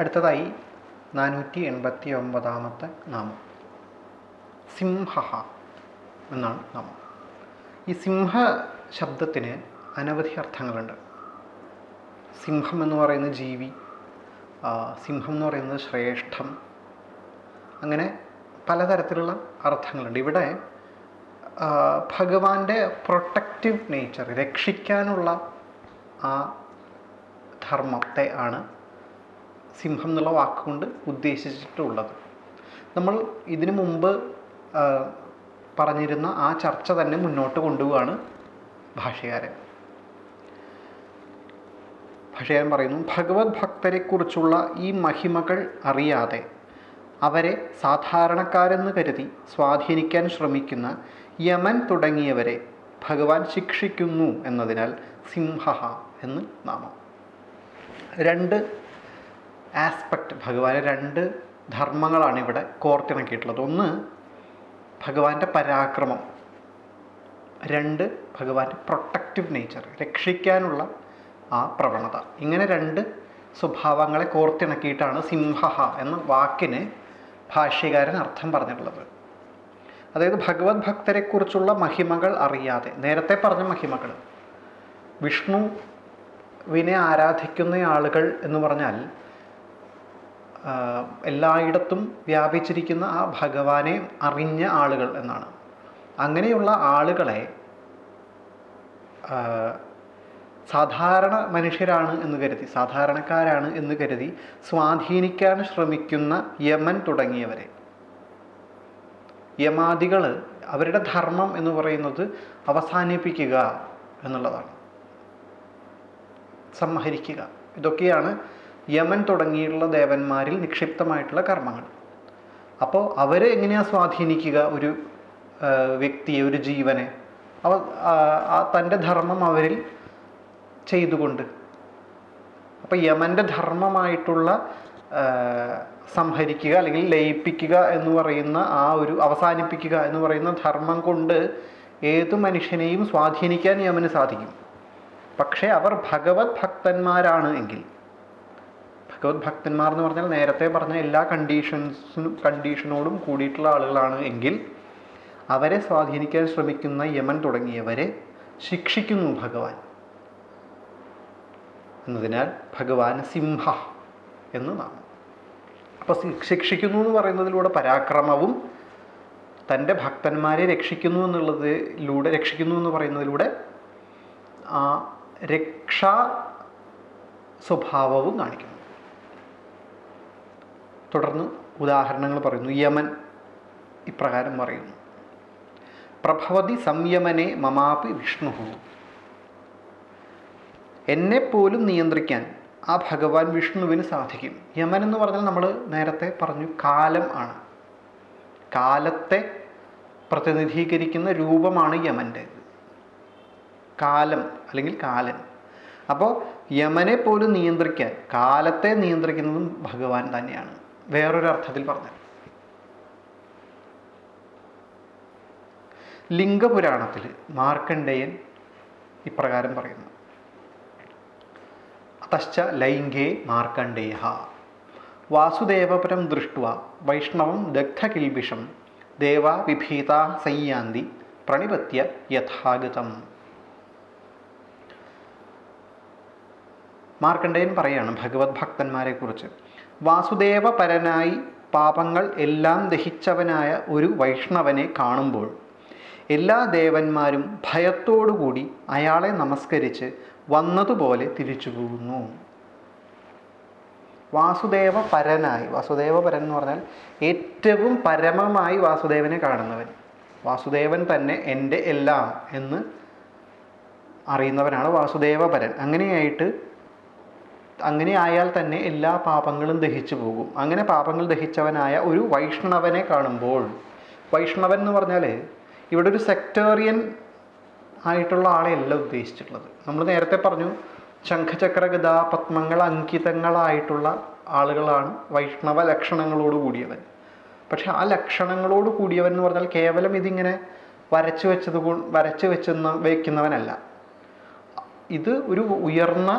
അടുത്തതായി നാനൂറ്റി എൺപത്തി ഒമ്പതാമത്തെ നാമം. സിംഹ എന്നാണ് നാമം. ഈ സിംഹ ശബ്ദത്തിന് അനവധി അർത്ഥങ്ങളുണ്ട്. സിംഹം എന്ന് പറയുന്ന ജീവി സിംഹം എന്ന് പറയുന്നത് ശ്രേഷ്ഠം അങ്ങനെ പലതരത്തിലുള്ള അർത്ഥങ്ങളുണ്ട്. ഇവിടെ ഭഗവാന്റെ പ്രൊട്ടക്റ്റീവ് നേച്ചർ രക്ഷിക്കാനുള്ള ആ ധർമ്മത്തെ ആണ് സിംഹം എന്നുള്ള വാക്കുകൊണ്ട് ഉദ്ദേശിച്ചിട്ടുള്ളത്. നമ്മൾ ഇതിനു മുമ്പ് പറഞ്ഞിരുന്ന ആ ചർച്ച തന്നെ മുന്നോട്ട് കൊണ്ടുപോവാണ് ഭാഷകാരൻ. ഭാഷകാരൻ പറയുന്നു ഭഗവത് ഭക്തരെക്കുറിച്ചുള്ള ഈ മഹിമകൾ അറിയാതെ അവരെ സാധാരണക്കാരെന്ന് കരുതി സ്വാധീനിക്കാൻ ശ്രമിക്കുന്ന യമൻ തുടങ്ങിയവരെ ഭഗവാൻ ശിക്ഷിക്കുന്നു എന്നതിനാൽ സിംഹ എന്ന് നാമം. രണ്ട് ആസ്പെക്റ്റ് ഭഗവാന് രണ്ട് ധർമ്മങ്ങളാണ് ഇവിടെ കോർത്തിണക്കിയിട്ടുള്ളത് ഒന്ന് ഭഗവാന്റെ പരാക്രമം രണ്ട് ഭഗവാന്റെ പ്രൊട്ടക്റ്റീവ് നേച്ചർ രക്ഷിക്കാനുള്ള ആ പ്രവണത. ഇങ്ങനെ രണ്ട് സ്വഭാവങ്ങളെ കോർത്തിണക്കിയിട്ടാണ് സിംഹ എന്ന വാക്കിന് ഭാഷ്യകാരൻ അർത്ഥം പറഞ്ഞിട്ടുള്ളത്. അതായത് ഭഗവത് ഭക്തരെക്കുറിച്ചുള്ള മഹിമകൾ അറിയാതെ നേരത്തെ പറഞ്ഞ മഹിമകൾ വിഷ്ണുവിനെ ആരാധിക്കുന്ന ആളുകൾ എന്ന് പറഞ്ഞാൽ എല്ലായിടത്തും വ്യാപിച്ചിരിക്കുന്ന ആ ഭഗവാനെ അറിഞ്ഞ ആളുകൾ എന്നാണ്. അങ്ങനെയുള്ള ആളുകളെ സാധാരണ മനുഷ്യരാണ് എന്ന് കരുതി സാധാരണക്കാരാണ് എന്ന് കരുതി സ്വാധീനിക്കാൻ ശ്രമിക്കുന്ന യമൻ തുടങ്ങിയവരെ. യമാദികൾ അവരുടെ ധർമ്മം എന്ന് പറയുന്നത് അവസാനിപ്പിക്കുക എന്നുള്ളതാണ്. സംഹരിക്കുക. ഇതൊക്കെയാണ് യമൻ തുടങ്ങിയിട്ടുള്ള ദേവന്മാരിൽ നിക്ഷിപ്തമായിട്ടുള്ള കർമ്മങ്ങൾ. അപ്പോൾ അവരെ എങ്ങനെയാണ് സ്വാധീനിക്കുക ഒരു വ്യക്തിയെ ഒരു ജീവനെ? അവ തന്റെ ധർമ്മം അവരിൽ ചെയ്തുകൊണ്ട്. അപ്പോൾ യമന്റെ ധർമ്മമായിട്ടുള്ള സംഹരിക്കുക അല്ലെങ്കിൽ ലയിപ്പിക്കുക എന്ന് പറയുന്ന ആ ഒരു അവസാനിപ്പിക്കുക എന്ന് പറയുന്ന ധർമ്മം കൊണ്ട് ഏതു മനുഷ്യനെയും സ്വാധീനിക്കാൻ യമന് സാധിക്കും. പക്ഷേ അവർ ഭഗവത് ഭക്തന്മാരാണ് എങ്കിൽ ഭഗവത് ഭക്തന്മാർ എന്ന് പറഞ്ഞാൽ നേരത്തെ പറഞ്ഞ എല്ലാ കണ്ടീഷൻസിനും കണ്ടീഷനോടും കൂടിയിട്ടുള്ള ആളുകളാണ് എങ്കിൽ അവരെ സ്വാധീനിക്കാൻ ശ്രമിക്കുന്ന യമൻ തുടങ്ങിയവരെ ശിക്ഷിക്കുന്നു ഭഗവാൻ. എന്നതിനാൽ ഭഗവാൻ സിംഹ എന്ന് നാമം. അപ്പോൾ ശിക്ഷിക്കുന്നു എന്ന് പറയുന്നതിലൂടെ പരാക്രമവും തന്റെ ഭക്തന്മാരെ രക്ഷിക്കുന്നു എന്നുള്ളതിലൂടെ രക്ഷിക്കുന്നു എന്ന് പറയുന്നതിലൂടെ ആ രക്ഷാ സ്വഭാവവും കാണിക്കുന്നു. തുടർന്ന് ഉദാഹരണങ്ങൾ പറയുന്നു. യമൻ ഇപ്രകാരം പറയുന്നു. പ്രഭവതി സംയമനെ മമാപി വിഷ്ണു. എന്നെപ്പോലും നിയന്ത്രിക്കാൻ ആ ഭഗവാൻ വിഷ്ണുവിന് സാധിക്കും. യമൻ എന്ന് പറഞ്ഞാൽ നമ്മൾ നേരത്തെ പറഞ്ഞു കാലം ആണ്. കാലത്തെ പ്രതിനിധീകരിക്കുന്ന രൂപമാണ് യമന്റെ കാലം അല്ലെങ്കിൽ കാലൻ. അപ്പോൾ യമനെ പോലും നിയന്ത്രിക്കാൻ കാലത്തെ നിയന്ത്രിക്കുന്നതും ഭഗവാൻ തന്നെയാണ്. വേറൊരു അർത്ഥത്തിൽ പറഞ്ഞു ലിംഗപുരാണത്തിൽ മാർക്കണ്ഡേയൻ ഇപ്രകാരം പറയുന്നു. തശ്ച ലൈംഗേ മാർക്കണ്ഡേയ വാസുദേവപുരം ദൃഷ്ട്വ വൈഷ്ണവം ദഗ്ധകിൽബിഷം ദേവാ വിഭീത സംയാന്തി പ്രണിപത്യ യഥാഗതം. മാർക്കണ്ഡേയൻ പറയാണ് ഭഗവത് ഭക്തന്മാരെ കുറിച്ച് വാസുദേവ പരനായി പാപങ്ങൾ എല്ലാം ദഹിച്ചവനായ ഒരു വൈഷ്ണവനെ കാണുമ്പോൾ എല്ലാ ദേവന്മാരും ഭയത്തോടുകൂടി അയാളെ നമസ്കരിച്ച് വന്നതുപോലെ തിരിച്ചു പോകുന്നു. വാസുദേവ പരനായി വാസുദേവ പരൻ എന്ന് പറഞ്ഞാൽ ഏറ്റവും പരമമായി വാസുദേവനെ കാണുന്നവൻ. വാസുദേവൻ തന്നെ എന്റെ എല്ലാം എന്ന് അറിയുന്നവനാണ് വാസുദേവപരൻ. അങ്ങനെയായിട്ട് അങ്ങനെ ആയാൽ തന്നെ എല്ലാ പാപങ്ങളും ദഹിച്ചു പോകും. അങ്ങനെ പാപങ്ങൾ ദഹിച്ചവനായ ഒരു വൈഷ്ണവനെ കാണുമ്പോൾ വൈഷ്ണവൻ എന്ന് പറഞ്ഞാൽ ഇവിടെ ഒരു സെക്ടേറിയൻ ആയിട്ടുള്ള ആളെയല്ല ഉദ്ദേശിച്ചിട്ടുള്ളത്. നമ്മൾ നേരത്തെ പറഞ്ഞു ശംഖചക്ര ഗദാ പത്മങ്ങൾ അങ്കിതങ്ങളായിട്ടുള്ള ആളുകളാണ് വൈഷ്ണവ ലക്ഷണങ്ങളോട് കൂടിയവൻ പക്ഷെ ആ ലക്ഷണങ്ങളോട് കൂടിയവൻ എന്ന് പറഞ്ഞാൽ കേവലം ഇതിങ്ങനെ വരച്ചു വെച്ചത് വരച്ചു വെച്ചെന്ന് വയ്ക്കുന്നവനല്ല. ഇത് ഒരു ഉയർന്ന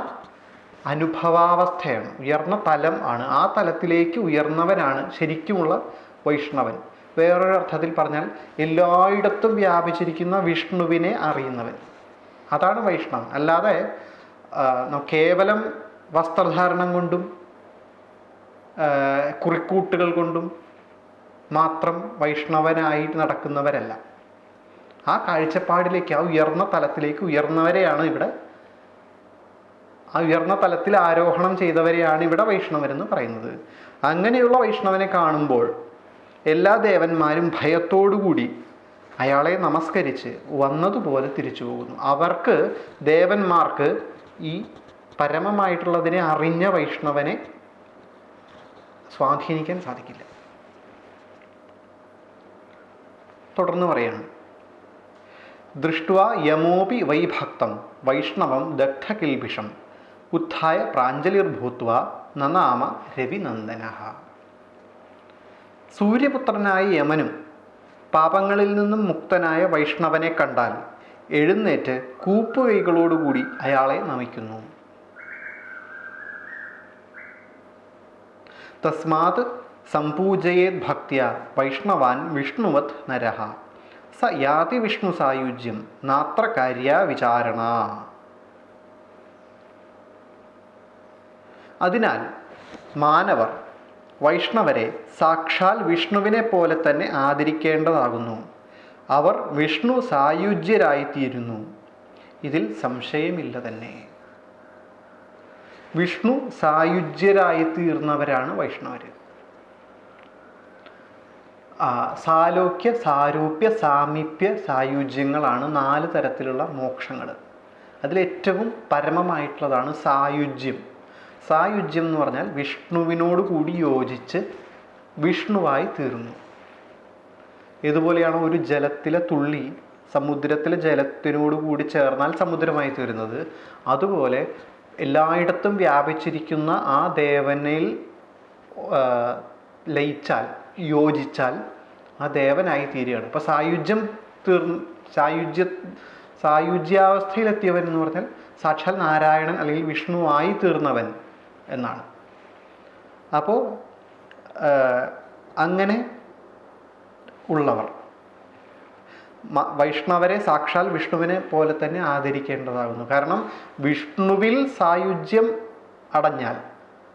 അനുഭവാവസ്ഥയാണ്. ഉയർന്ന തലം ആണ്. ആ തലത്തിലേക്ക് ഉയർന്നവനാണ് ശരിക്കുമുള്ള വൈഷ്ണവൻ. വേറൊരു അർത്ഥത്തിൽ പറഞ്ഞാൽ എല്ലായിടത്തും വ്യാപിച്ചിരിക്കുന്ന വിഷ്ണുവിനെ അറിയുന്നവൻ. അതാണ് വൈഷ്ണവൻ. അല്ലാതെ കേവലം വസ്ത്രധാരണം കൊണ്ടും കുറിക്കൂട്ടുകൾ കൊണ്ടും മാത്രം വൈഷ്ണവനായി നടക്കുന്നവരല്ല. ആ കാഴ്ചപ്പാടിലേക്ക് ആ ഉയർന്ന തലത്തിലേക്ക് ഉയർന്നവരെയാണ് ഇവിടെ ആ ഉയർന്ന തലത്തിൽ ആരോഹണം ചെയ്തവരെയാണ് ഇവിടെ വൈഷ്ണവരെന്ന് പറയുന്നത്. അങ്ങനെയുള്ള വൈഷ്ണവനെ കാണുമ്പോൾ എല്ലാ ദേവന്മാരും ഭയത്തോടുകൂടി അയാളെ നമസ്കരിച്ച് വന്നതുപോലെ തിരിച്ചു പോകുന്നു. അവർക്ക് ദേവന്മാർക്ക് ഈ പരമമായിട്ടുള്ളതിനെ അറിഞ്ഞ വൈഷ്ണവനെ സ്വാധീനിക്കാൻ സാധിക്കില്ല. തുടർന്ന് പറയാണ്. ദൃഷ്ട യമോപി വൈഭക്തം വൈഷ്ണവം ദഗ്ധകിൽബിഷം ഉത്ഥായ പ്രാഞ്ജലിർഭൂത്വ നനാമ രവിനന്ദന. സൂര്യപുത്രനായ യമനും പാപങ്ങളിൽ നിന്നും മുക്തനായ വൈഷ്ണവനെ കണ്ടാൽ എഴുന്നേറ്റ് കൂപ്പുകൈകളോടുകൂടി അയാളെ നമിക്കുന്നു. തസ്മാത് സംപൂജയേത് ഭക്തിയ വൈഷ്ണവാൻ വിഷ്ണുവത് നരഹ സ യാതി വിഷ്ണു സായുജ്യം നാത്ര കാര്യ വിചാരണ. അതിനാൽ മാനവർ വൈഷ്ണവരെ സാക്ഷാൽ വിഷ്ണുവിനെ പോലെ തന്നെ ആദരിക്കേണ്ടതാകുന്നു. അവർ വിഷ്ണു സായുജ്യരായിത്തീരുന്നു. ഇതിൽ സംശയമില്ല തന്നെ. വിഷ്ണു സായുജ്യരായിത്തീർന്നവരാണ് വൈഷ്ണവർ സാലോക്യ സാരൂപ്യ സാമീപ്യ സായുജ്യങ്ങളാണ് നാല് തരത്തിലുള്ള മോക്ഷങ്ങൾ അതിലേറ്റവും പരമമായിട്ടുള്ളതാണ് സായുജ്യം. സായുജ്യം എന്ന് പറഞ്ഞാൽ വിഷ്ണുവിനോട് കൂടി യോജിച്ച് വിഷ്ണുവായി തീർന്നു. ഇതുപോലെയാണ് ഒരു ജലത്തിലെ തുള്ളി സമുദ്രത്തിലെ ജലത്തിനോട് കൂടി ചേർന്നാൽ സമുദ്രമായി തീരുന്നത്. അതുപോലെ എല്ലായിടത്തും വ്യാപിച്ചിരിക്കുന്ന ആ ദേവനിൽ ലയിച്ചാൽ യോജിച്ചാൽ ആ ദേവനായി തീരുകയാണ്. അപ്പോൾ സായുജ്യം തീർ സായുജ്യ സായുജ്യാവസ്ഥയിലെത്തിയവൻ എന്ന് പറഞ്ഞാൽ സാക്ഷാൽ നാരായണൻ അല്ലെങ്കിൽ വിഷ്ണുവായി തീർന്നവൻ. എന്നാണ്. അപ്പോൾ അങ്ങനെ ഉള്ളവർ വൈഷ്ണവരെ സാക്ഷാൽ വിഷ്ണുവിനെ പോലെ തന്നെ ആദരിക്കേണ്ടതാകുന്നു. കാരണം വിഷ്ണുവിൽ സായുജ്യം അടഞ്ഞാൽ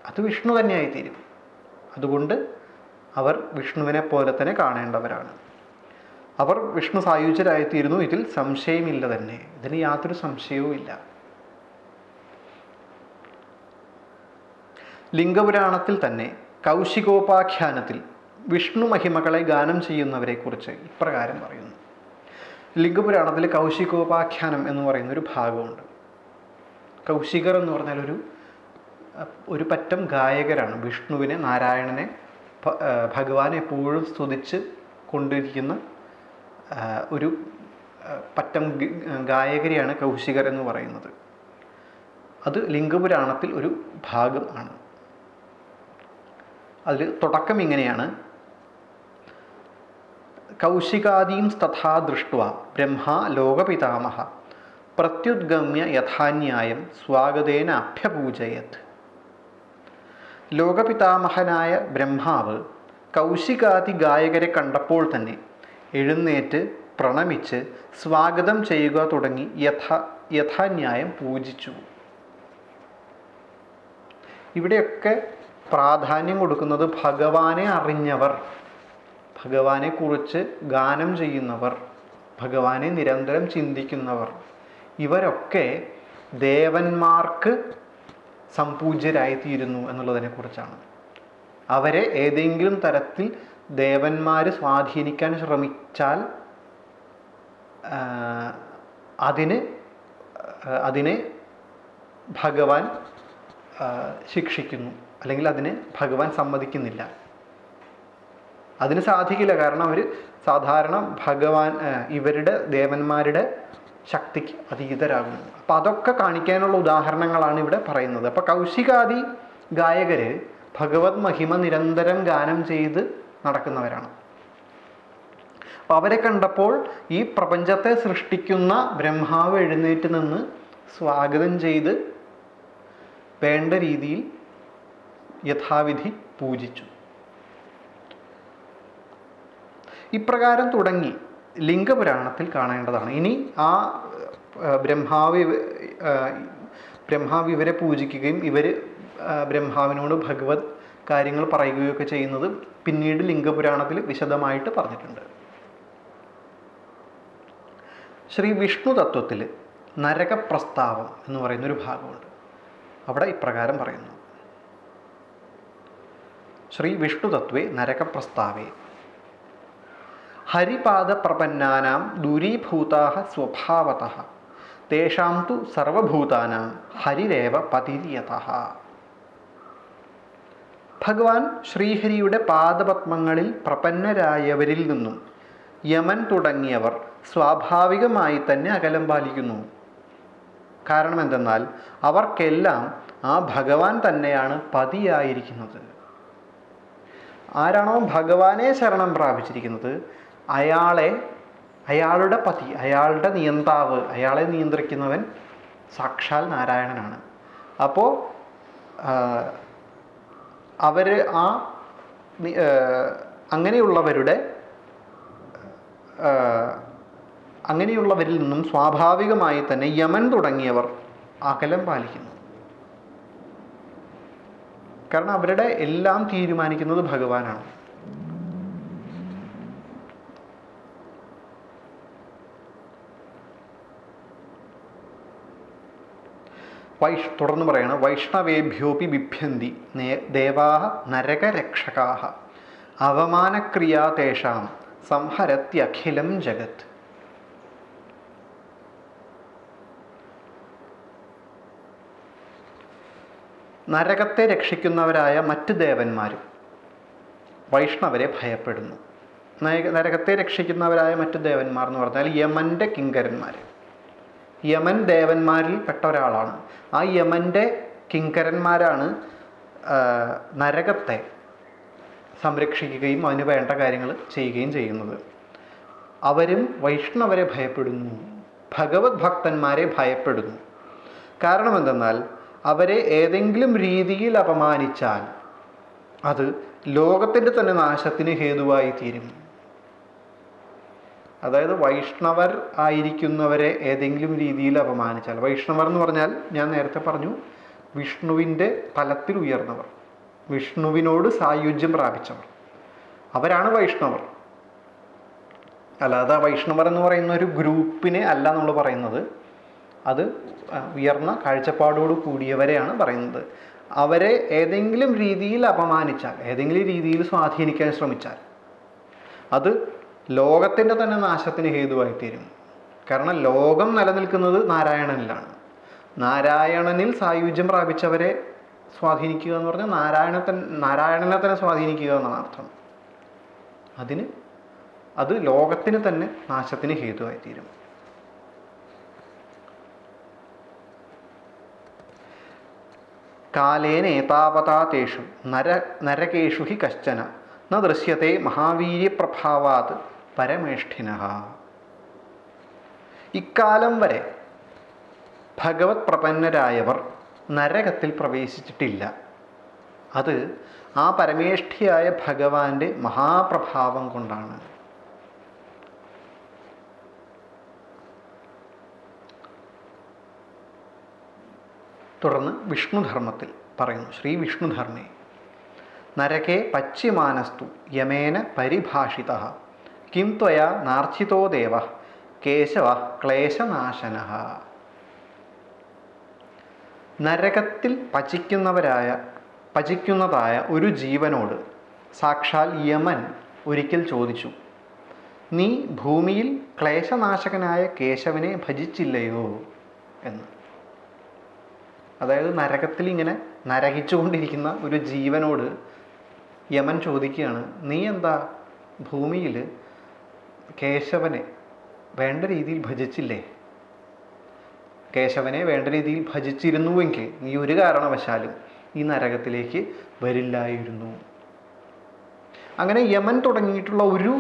അത് വിഷ്ണു തന്നെയായി തീരും അതുകൊണ്ട് അവർ വിഷ്ണുവിനെ പോലെ തന്നെ കാണേണ്ടവരാണ്. അവർ വിഷ്ണു സായുജ്യരായിത്തീരുന്നു ഇതിൽ സംശയമില്ല തന്നെ. ഇതിന് യാതൊരു സംശയവും ഇല്ല ലിംഗപുരാണത്തിൽ തന്നെ കൗശികോപാഖ്യാനത്തിൽ വിഷ്ണു മഹിമകളെ ഗാനം ചെയ്യുന്നവരെക്കുറിച്ച് ഇപ്രകാരം പറയുന്നു. ലിംഗപുരാണത്തിൽ കൗശികോപാഖ്യാനം എന്ന് പറയുന്ന ഒരു ഭാഗമുണ്ട്. കൗശികർ എന്ന് പറഞ്ഞാൽ ഒരു ഒരു പറ്റം ഗായകരാണ്. വിഷ്ണുവിനെ നാരായണനെ ഭഗവാനെ എപ്പോഴും സ്തുതിച്ച് കൊണ്ടിരിക്കുന്ന ഒരു പറ്റം ഗായകരെയാണ് കൗശികർ എന്ന് പറയുന്നത്. അത് ലിംഗപുരാണത്തിൽ ഒരു ഭാഗം ആണ്. അതിൽ തുടക്കം ഇങ്ങനെയാണ്. കൗശികാദീം തഥാ ദൃഷ്ട്വ ബ്രഹ്മാ ലോകപിതാമഹ പ്രത്യുദ്ഗമ്യ യഥാന്യായം സ്വാഗതേന അഭ്യപൂജയത് ലോകപിതാമഹനായ ബ്രഹ്മാവ് കൗശികാദി ഗായകരെ കണ്ടപ്പോൾ തന്നെ എഴുന്നേറ്റ് പ്രണമിച്ച് സ്വാഗതം ചെയ്യുക തുടങ്ങി യഥാ യഥാന്യായം പൂജിച്ചു. ഇവിടെയൊക്കെ പ്രാധാന്യം കൊടുക്കുന്നത് ഭഗവാനെ അറിഞ്ഞവർ ഭഗവാനെ കുറിച്ച് ഗാനം ചെയ്യുന്നവർ ഭഗവാനെ നിരന്തരം ചിന്തിക്കുന്നവർ. ഇവരൊക്കെ ദേവന്മാർക്ക് സംപൂജ്യരായിത്തീരുന്നു എന്നുള്ളതിനെ കുറിച്ചാണ്. അവരെ ഏതെങ്കിലും തരത്തിൽ ദേവന്മാർ സ്വാധീനിക്കാൻ ശ്രമിച്ചാൽ അതിന് അതിനെ ഭഗവാൻ ശിക്ഷിക്കുന്നു. അല്ലെങ്കിൽ അതിന് ഭഗവാൻ സമ്മതിക്കുന്നില്ല. അതിന് സാധിക്കില്ല. കാരണം അവർ സാധാരണ ഭഗവാൻ ഇവരുടെ ദേവന്മാരുടെ ശക്തിക്ക് അതീതരാകുന്നു. അപ്പം അതൊക്കെ കാണിക്കാനുള്ള ഉദാഹരണങ്ങളാണ് ഇവിടെ പറയുന്നത്. അപ്പം കൗശികാദി ഗായകർ ഭഗവത് മഹിമ നിരന്തരം ഗാനം ചെയ്ത് നടക്കുന്നവരാണ്. അപ്പം അവരെ കണ്ടപ്പോൾ ഈ പ്രപഞ്ചത്തെ സൃഷ്ടിക്കുന്ന ബ്രഹ്മാവ് എഴുന്നേറ്റ് നിന്ന് സ്വാഗതം ചെയ്ത് വേണ്ട രീതിയിൽ യഥാവിധി പൂജിച്ചു. ഇപ്രകാരം തുടങ്ങി ലിംഗപുരാണത്തിൽ കാണേണ്ടതാണ്. ഇനി ആ ബ്രഹ്മാവി ബ്രഹ്മാവ് ഇവരെ പൂജിക്കുകയും ഇവർ ബ്രഹ്മാവിനോട് ഭഗവത് കാര്യങ്ങൾ പറയുകയൊക്കെ ചെയ്യുന്നത് പിന്നീട് ലിംഗപുരാണത്തിൽ വിശദമായിട്ട് പറഞ്ഞിട്ടുണ്ട്. ശ്രീ വിഷ്ണു തത്വത്തിൽ നരകപ്രസ്താവം എന്ന് പറയുന്നൊരു ഭാഗമുണ്ട്. അവിടെ ഇപ്രകാരം പറയുന്നു. ശ്രീ വിഷ്ണു തത്വേ നരകപ്രസ്താവേ ഹരിപാദപ്രപന്നാനാം ദൂരീഭൂതാः സ്വഭാവത. തേഷാം തു സർവഭൂതാനാം ഹരിരേവ പതിരിയത. ഭഗവാൻ ശ്രീഹരിയുടെ പാദപത്മങ്ങളിൽ പ്രപന്നരായവരിൽ നിന്നും യമൻ തുടങ്ങിയവർ സ്വാഭാവികമായി തന്നെ അകലം പാലിക്കുന്നു. കാരണം എന്തെന്നാൽ അവർക്കെല്ലാം ആ ഭഗവാൻ തന്നെയാണ് പതിയായിരിക്കുന്നത്. ആരാണോ ഭഗവാനെ ശരണം പ്രാപിച്ചിരിക്കുന്നത്? അയാളെ അയാളുടെ പതി അയാളുടെ നിയന്താവ് അയാളെ നിയന്ത്രിക്കുന്നവൻ സാക്ഷാൽ നാരായണനാണ്. അപ്പോൾ അവർ ആ അങ്ങനെയുള്ളവരുടെ അങ്ങനെയുള്ളവരിൽ നിന്നും സ്വാഭാവികമായി തന്നെ യമൻ തുടങ്ങിയവർ അകലം പാലിക്കുന്നു. കാരണം അവരുടെ എല്ലാം തീരുമാനിക്കുന്നത് ഭഗവാനാണ്. വൈഷ് തുടർന്ന് പറയണം വൈഷ്ണവേഭ്യോപി ബിഭ്യന്തി ദേവാ ദേവാഹ നരകരക്ഷകാഹ അവമാനക്രിയാ തേഷാം സംഹരത്യഖിലം ജഗത്. നരകത്തെ രക്ഷിക്കുന്നവരായ മറ്റ് ദേവന്മാരും വൈഷ്ണവരെ ഭയപ്പെടുന്നു. നരകത്തെ രക്ഷിക്കുന്നവരായ മറ്റു ദേവന്മാർ എന്ന് പറഞ്ഞാൽ യമന്റെ കിങ്കരന്മാർ യമൻ ദേവന്മാരിൽ പെട്ട ഒരാളാണ്. ആ യമന്റെ കിങ്കരന്മാരാണ് നരകത്തെ സംരക്ഷിക്കുകയും അതിന് വേണ്ട കാര്യങ്ങൾ ചെയ്യുകയും ചെയ്യുന്നത്. അവരും വൈഷ്ണവരെ ഭയപ്പെടുന്നു. ഭഗവത് ഭക്തന്മാരെ ഭയപ്പെടുന്നു. കാരണം എന്തെന്നാൽ അവരെ ഏതെങ്കിലും രീതിയിൽ അപമാനിച്ചാൽ അത് ലോകത്തിന്റെ തന്നെ നാശത്തിന് ഹേതുവായി തീരും. അതായത് വൈഷ്ണവർ ആയിരിക്കുന്നവരെ ഏതെങ്കിലും രീതിയിൽ അപമാനിച്ചാൽ വൈഷ്ണവർ എന്ന് പറഞ്ഞാൽ ഞാൻ നേരത്തെ പറഞ്ഞു വിഷ്ണുവിന്റെ തലത്തിൽ ഉയർന്നവർ വിഷ്ണുവിനോട് സായുജ്യം പ്രാപിച്ചവർ. അവരാണ് വൈഷ്ണവർ. അല്ലാതെ വൈഷ്ണവർ എന്ന് പറയുന്ന ഒരു ഗ്രൂപ്പിനെ അല്ല നമ്മൾ പറയുന്നത്. അത് ഉയർന്ന കാഴ്ചപ്പാടോട് കൂടിയവരെയാണ് പറയുന്നത്. അവരെ ഏതെങ്കിലും രീതിയിൽ അപമാനിച്ചാൽ ഏതെങ്കിലും രീതിയിൽ സ്വാധീനിക്കാൻ ശ്രമിച്ചാൽ അത് ലോകത്തിന്റെ തന്നെ നാശത്തിന് ഹേതുവായിത്തീരും. കാരണം ലോകം നിലനിൽക്കുന്നത് നാരായണനിലാണ്. നാരായണനിൽ സായുജ്യം പ്രാപിച്ചവരെ സ്വാധീനിക്കുക എന്ന് പറഞ്ഞാൽ നാരായണത്തൻ നാരായണനെ തന്നെ സ്വാധീനിക്കുക എന്നാണ് അർത്ഥം. അതിന് അത് ലോകത്തിന് തന്നെ നാശത്തിന് ഹേതുവായി തീരും കാലേന ഏതാവതാ തേഷു? നര നരകേഷു ഹി കശ്ചന. ന ദൃശ്യത്തെ മഹാവീര്യപ്രഭാവാത് പരമേഷ്ഠിന ഇക്കാലം വരെ ഭഗവത് പ്രപന്നരായവർ നരകത്തിൽ പ്രവേശിച്ചിട്ടില്ല. അത് ആ പരമേഷ്ഠിയായ ഭഗവാന്റെ മഹാപ്രഭാവം കൊണ്ടാണ്. തുടർന്ന് വിഷ്ണുധർമ്മത്തിൽ പറയുന്നു ശ്രീ വിഷ്ണുധർമ്മേ നരകേ പശ്ചിമാനസ്തു യമേന പരിഭാഷിത കിം ത്വയാ നാർച്ചിതോ ദേവ കേശവ ക്ലേശനാശന. നരകത്തിൽ പചിക്കുന്നവരായ പചിക്കുന്നതായ ഒരു ജീവനോട് സാക്ഷാൽ യമൻ ഒരിക്കൽ ചോദിച്ചു നീ ഭൂമിയിൽ ക്ലേശനാശകനായ കേശവനെ ഭജിച്ചില്ലയോ? എന്ന്. അതായത് നരകത്തിൽ ഇങ്ങനെ നരകിച്ചുകൊണ്ടിരിക്കുന്ന ഒരു ജീവനോട് യമൻ ചോദിക്കുകയാണ് നീ എന്താ ഭൂമിയിൽ കേശവനെ വേണ്ട രീതിയിൽ ഭജിച്ചില്ലേ? കേശവനെ വേണ്ട രീതിയിൽ ഭജിച്ചിരുന്നുവെങ്കിൽ നീ ഒരു കാരണവശാലും ഈ നരകത്തിലേക്ക് വരില്ലായിരുന്നു. അങ്ങനെ യമൻ തുടങ്ങിയിട്ടുള്ള ഒരു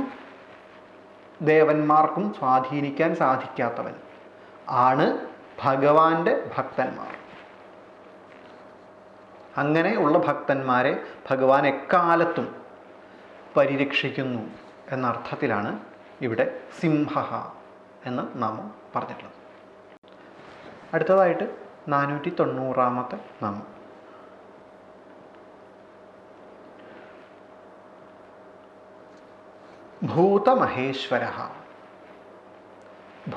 ദേവന്മാർക്കും സ്വാധീനിക്കാൻ സാധിക്കാത്തവൻ ആണ് ഭഗവാന്റെ ഭക്തന്മാർ. അങ്ങനെ ഉള്ള ഭക്തന്മാരെ ഭഗവാൻ എക്കാലത്തും പരിരക്ഷിക്കുന്നു എന്ന അർത്ഥത്തിലാണ് ഇവിടെ സിംഹ എന്ന് നാമം പറഞ്ഞിട്ടുള്ളത്. അടുത്തതായിട്ട് നാനൂറ്റി തൊണ്ണൂറാമത്തെ നാമം. ഭൂതമഹേശ്വര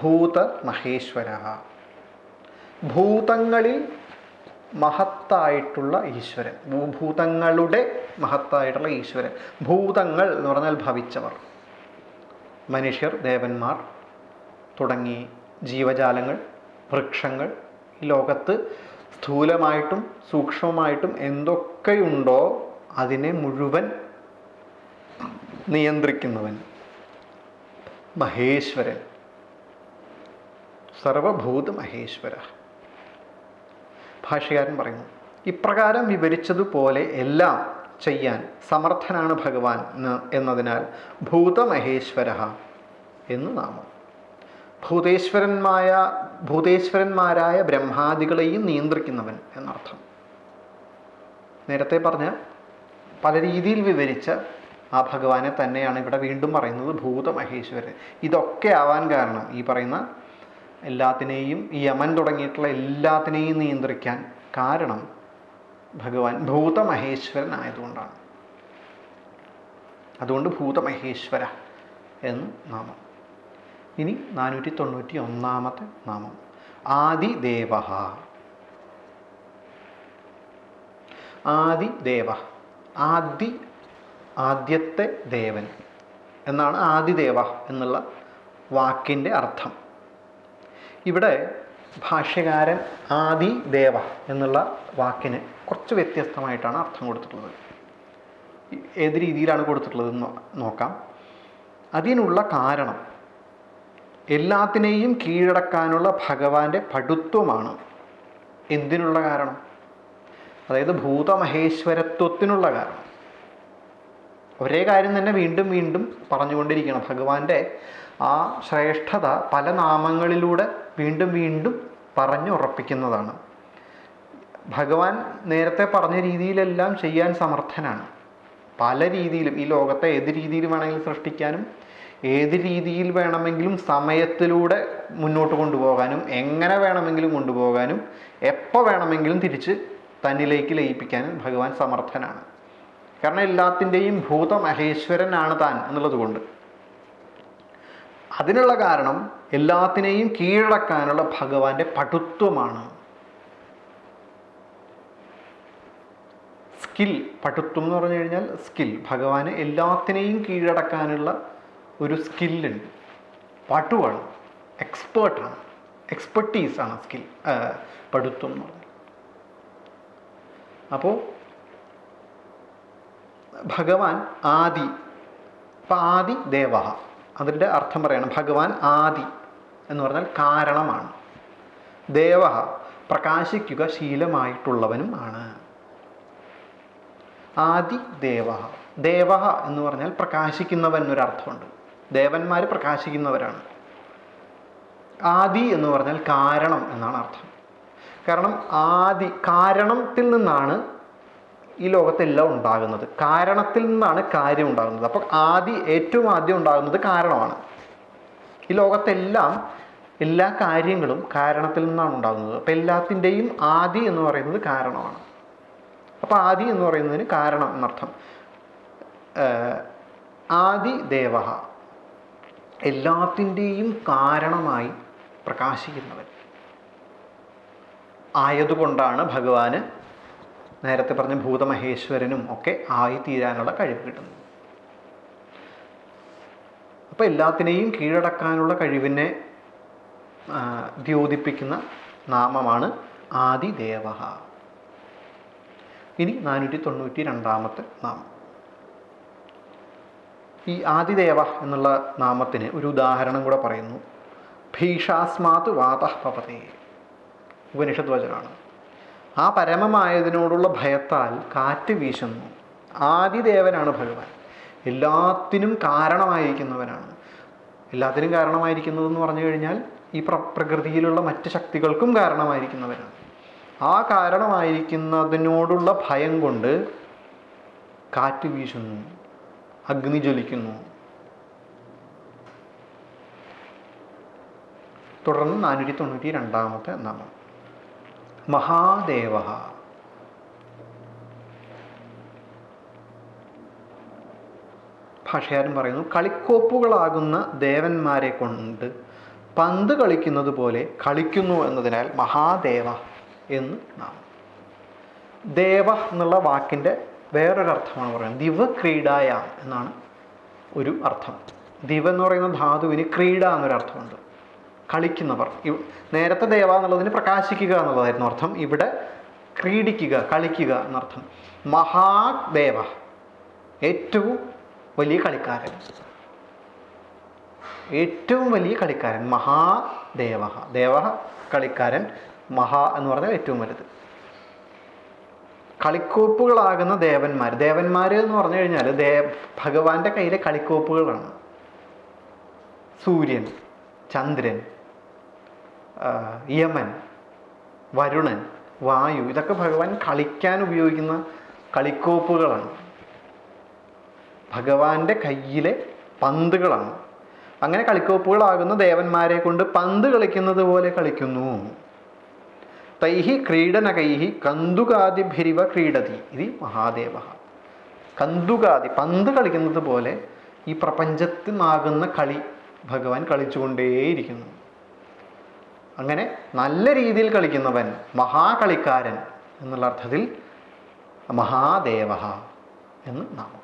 ഭൂതമഹേശ്വര ഭൂതങ്ങളിൽ മഹത്തായിട്ടുള്ള ഈശ്വരൻ. ഭൂഭൂതങ്ങളുടെ മഹത്തായിട്ടുള്ള ഈശ്വരൻ. ഭൂതങ്ങൾ എന്ന് പറഞ്ഞാൽ ഭവിച്ചവർ. മനുഷ്യർ ദേവന്മാർ തുടങ്ങി ജീവജാലങ്ങൾ വൃക്ഷങ്ങൾ ഈ ലോകത്ത് സ്ഥൂലമായിട്ടും സൂക്ഷ്മമായിട്ടും എന്തൊക്കെയുണ്ടോ അതിനെ മുഴുവൻ നിയന്ത്രിക്കുന്നവൻ മഹേശ്വരൻ. സർവഭൂത മഹേശ്വര. ഭാഷ്യകാരൻ പറയുന്നു ഇപ്രകാരം വിവരിച്ചതുപോലെ എല്ലാം ചെയ്യാൻ സമർത്ഥനാണ് ഭഗവാൻ എന്നതിനാൽ ഭൂതമഹേശ്വര എന്ന് നാമം. ഭൂതേശ്വരന്മായ ഭൂതേശ്വരന്മാരായ ബ്രഹ്മാദികളെയും നിയന്ത്രിക്കുന്നവൻ എന്നർത്ഥം. നേരത്തെ പറഞ്ഞ പല രീതിയിൽ വിവരിച്ച ആ ഭഗവാനെ തന്നെയാണ് ഇവിടെ വീണ്ടും പറയുന്നത് ഭൂതമഹേശ്വരൻ. ഇതൊക്കെ ആവാൻ കാരണം ഈ പറയുന്ന എല്ലാത്തിനെയും യമൻ തുടങ്ങിയിട്ടുള്ള എല്ലാത്തിനെയും നിയന്ത്രിക്കാൻ കാരണം ഭഗവാൻ ഭൂതമഹേശ്വരൻ ആയതുകൊണ്ടാണ് അതുകൊണ്ട് ഭൂതമഹേശ്വര എന്ന് നാമം. ഇനി നാനൂറ്റി തൊണ്ണൂറ്റി ഒന്നാമത്തെ നാമം. ആദിദേവ. ആദിദേവ. ആദി ആദ്യത്തെ ദേവൻ. എന്നാണ് ആദിദേവ എന്നുള്ള വാക്കിന്റെ അർത്ഥം. ഇവിടെ ഭാഷ്യകാരൻ ആദി ദേവ എന്നുള്ള വാക്കിന് കുറച്ച് വ്യത്യസ്തമായിട്ടാണ് അർത്ഥം കൊടുത്തിട്ടുള്ളത്. ഏത് രീതിയിലാണ് കൊടുത്തിട്ടുള്ളതെന്ന് നോക്കാം. അതിനുള്ള കാരണം എല്ലാത്തിനെയും കീഴടക്കാനുള്ള ഭഗവാന്റെ പടുത്വമാണ് എന്തിനുള്ള കാരണം? അതായത് ഭൂതമഹേശ്വരത്വത്തിനുള്ള കാരണം. ഒരേ കാര്യം തന്നെ വീണ്ടും വീണ്ടും പറഞ്ഞുകൊണ്ടിരിക്കണം. ഭഗവാന്റെ ആ ശ്രേഷ്ഠത പല നാമങ്ങളിലൂടെ വീണ്ടും വീണ്ടും പറഞ്ഞുറപ്പിക്കുന്നതാണ് ഭഗവാൻ നേരത്തെ പറഞ്ഞ രീതിയിലെല്ലാം ചെയ്യാൻ സമർത്ഥനാണ്. പല രീതിയിലും ഈ ലോകത്തെ ഏത് രീതിയിൽ വേണമെങ്കിലും സൃഷ്ടിക്കാനും ഏത് രീതിയിൽ വേണമെങ്കിലും സമയത്തിലൂടെ മുന്നോട്ട് കൊണ്ടുപോകാനും എങ്ങനെ വേണമെങ്കിലും കൊണ്ടുപോകാനും എപ്പോൾ വേണമെങ്കിലും തിരിച്ച് തന്നിലേക്ക് ലയിപ്പിക്കാനും ഭഗവാൻ സമർത്ഥനാണ്. കാരണം എല്ലാത്തിന്റെയും ഭൂതമഹേശ്വരനാണ് താൻ എന്നുള്ളത് കൊണ്ട്. അതിനുള്ള കാരണം എല്ലാത്തിനെയും കീഴടക്കാനുള്ള ഭഗവാന്റെ പടുത്വമാണ് സ്കിൽ പടുത്വം എന്ന് പറഞ്ഞു കഴിഞ്ഞാൽ സ്കിൽ. ഭഗവാന് എല്ലാത്തിനെയും കീഴടക്കാനുള്ള ഒരു സ്കില്ലുണ്ട്. പട്ടുവാണ് എക്സ്പേർട്ടാണ്. എക്സ്പെർട്ടീസാണ് സ്കിൽ പടുത്വം എന്ന് പറഞ്ഞാൽ. അപ്പോൾ ഭഗവാൻ ആദി അപ്പം ആദി ദേവ. അതിന്റെ അർത്ഥം പറയണം ഭഗവാൻ ആദി എന്ന് പറഞ്ഞാൽ കാരണമാണ്. ദേവ പ്രകാശിക്കുക ശീലമായിട്ടുള്ളവനും ആണ്. ആദി ദേവ ദേവ എന്ന് പറഞ്ഞാൽ പ്രകാശിക്കുന്നവൻ എന്നൊരർത്ഥമുണ്ട്. ദേവന്മാർ പ്രകാശിക്കുന്നവരാണ്. ആദി എന്ന് പറഞ്ഞാൽ കാരണം എന്നാണ് അർത്ഥം. കാരണം ആദി കാരണത്തിൽ നിന്നാണ് ഈ ലോകത്തെല്ലാം ഉണ്ടാകുന്നത്. കാരണത്തിൽ നിന്നാണ് കാര്യം ഉണ്ടാകുന്നത്. അപ്പോൾ ആദ്യം ഏറ്റവും ആദ്യം ഉണ്ടാകുന്നത് കാരണമാണ്. ഈ ലോകത്തെല്ലാം എല്ലാ കാര്യങ്ങളും കാരണത്തിൽ നിന്നാണ് ഉണ്ടാകുന്നത്. അപ്പോൾ എല്ലാത്തിന്റെയും ആദി എന്ന് പറയുന്നത് കാരണമാണ്. അപ്പോൾ ആദി എന്ന് പറയുന്നതിന് കാരണം എന്നർത്ഥം. ആദി ദേവ എല്ലാത്തിന്റെയും കാരണമായി പ്രകാശിക്കുന്നവൻ. ആയതുകൊണ്ടാണ് ഭഗവാന് നേരത്തെ പറഞ്ഞ ഭൂതമഹേശ്വരനും ഒക്കെ ആയിത്തീരാനുള്ള കഴിവ് കിട്ടുന്നു. അപ്പോൾ എല്ലാത്തിനെയും കീഴടക്കാനുള്ള കഴിവിനെ ദ്യോതിപ്പിക്കുന്ന നാമമാണ് ആദിദേവ ഇനി നാനൂറ്റി തൊണ്ണൂറ്റി രണ്ടാമത്തെ നാമം. ഈ ആദിദേവ എന്നുള്ള നാമത്തിന് ഒരു ഉദാഹരണം കൂടെ പറയുന്നു. ഭീഷാസ്മാത് വാതഃ പവതേ. വചനമാണ്. ആ പരമമായതിനോടുള്ള ഭയത്താൽ കാറ്റ് വീശുന്നു. ആദിദേവനാണ് ഭഗവാൻ. എല്ലാത്തിനും കാരണമായിരിക്കുന്നവനാണ്. എല്ലാത്തിനും കാരണമായിരിക്കുന്നതെന്ന് പറഞ്ഞു കഴിഞ്ഞാൽ ഈ പ്ര പ്രകൃതിയിലുള്ള മറ്റ് ശക്തികൾക്കും കാരണമായിരിക്കുന്നവരാണ് ആ കാരണമായിരിക്കുന്നതിനോടുള്ള ഭയം കൊണ്ട് കാറ്റ് വീശുന്നു അഗ്നി ജ്വലിക്കുന്നു. തുടർന്ന് നാനൂറ്റി തൊണ്ണൂറ്റി രണ്ടാമത്തെ നാമം. മഹാദേവ. ഭാഷകാരൻ പറയുന്നു കളിക്കോപ്പുകളാകുന്ന ദേവന്മാരെ കൊണ്ട് പന്ത് കളിക്കുന്നത് പോലെ കളിക്കുന്നു എന്നതിനാൽ മഹാദേവ എന്ന് നാം ദേവ എന്നുള്ള വാക്കിന്റെ വേറൊരർത്ഥമാണ് പറയുന്നത്. ദിവക്രീഡായ എന്നാണ് ഒരു അർത്ഥം. ദിവ എന്ന് പറയുന്ന ധാതുവിന് ക്രീഡ എന്നൊരർത്ഥമുണ്ട്. കളിക്കുന്നവർ. നേരത്തെ ദേവ എന്നുള്ളതിന് പ്രകാശിക്കുക എന്നുള്ളതായിരുന്നു അർത്ഥം. ഇവിടെ ക്രീഡിക്കുക കളിക്കുക എന്നർത്ഥം. മഹാദേവ. ഏറ്റവും വലിയ കളിക്കാരൻ. ഏറ്റവും വലിയ കളിക്കാരൻ മഹാദേവ. ദേവ കളിക്കാരൻ മഹാ എന്ന് പറഞ്ഞാൽ ഏറ്റവും വലുത്. കളിക്കോപ്പുകളാകുന്ന ദേവന്മാർ. ദേവന്മാർ എന്ന് പറഞ്ഞു കഴിഞ്ഞാൽ ദേ ഭഗവാന്റെ കയ്യിലെ കളിക്കോപ്പുകളാണ്. സൂര്യൻ ചന്ദ്രൻ യമൻ വരുണൻ വായു ഇതൊക്കെ ഭഗവാൻ കളിക്കാൻ ഉപയോഗിക്കുന്ന കളിക്കോപ്പുകളാണ്. ഭഗവാന്റെ കയ്യിലെ പന്തുകളാണ്. അങ്ങനെ കളിക്കോപ്പുകളാകുന്ന ദേവന്മാരെ കൊണ്ട് പന്ത് കളിക്കുന്നത് പോലെ കളിക്കുന്നു. തൈഹി ക്രീഡനകൈഹി കന്തുകാതിഭിരിവ ക്രീഡതി ഇത് മഹാദേവ. കന്തുകാതി പന്ത് കളിക്കുന്നത് പോലെ ഈ പ്രപഞ്ചത്തിനാകുന്ന കളി ഭഗവാൻ കളിച്ചുകൊണ്ടേയിരിക്കുന്നു. അങ്ങനെ നല്ല രീതിയിൽ കളിക്കുന്നവൻ മഹാകളിക്കാരൻ എന്നുള്ള അർത്ഥത്തിൽ മഹാദേവ എന്ന് നാമം.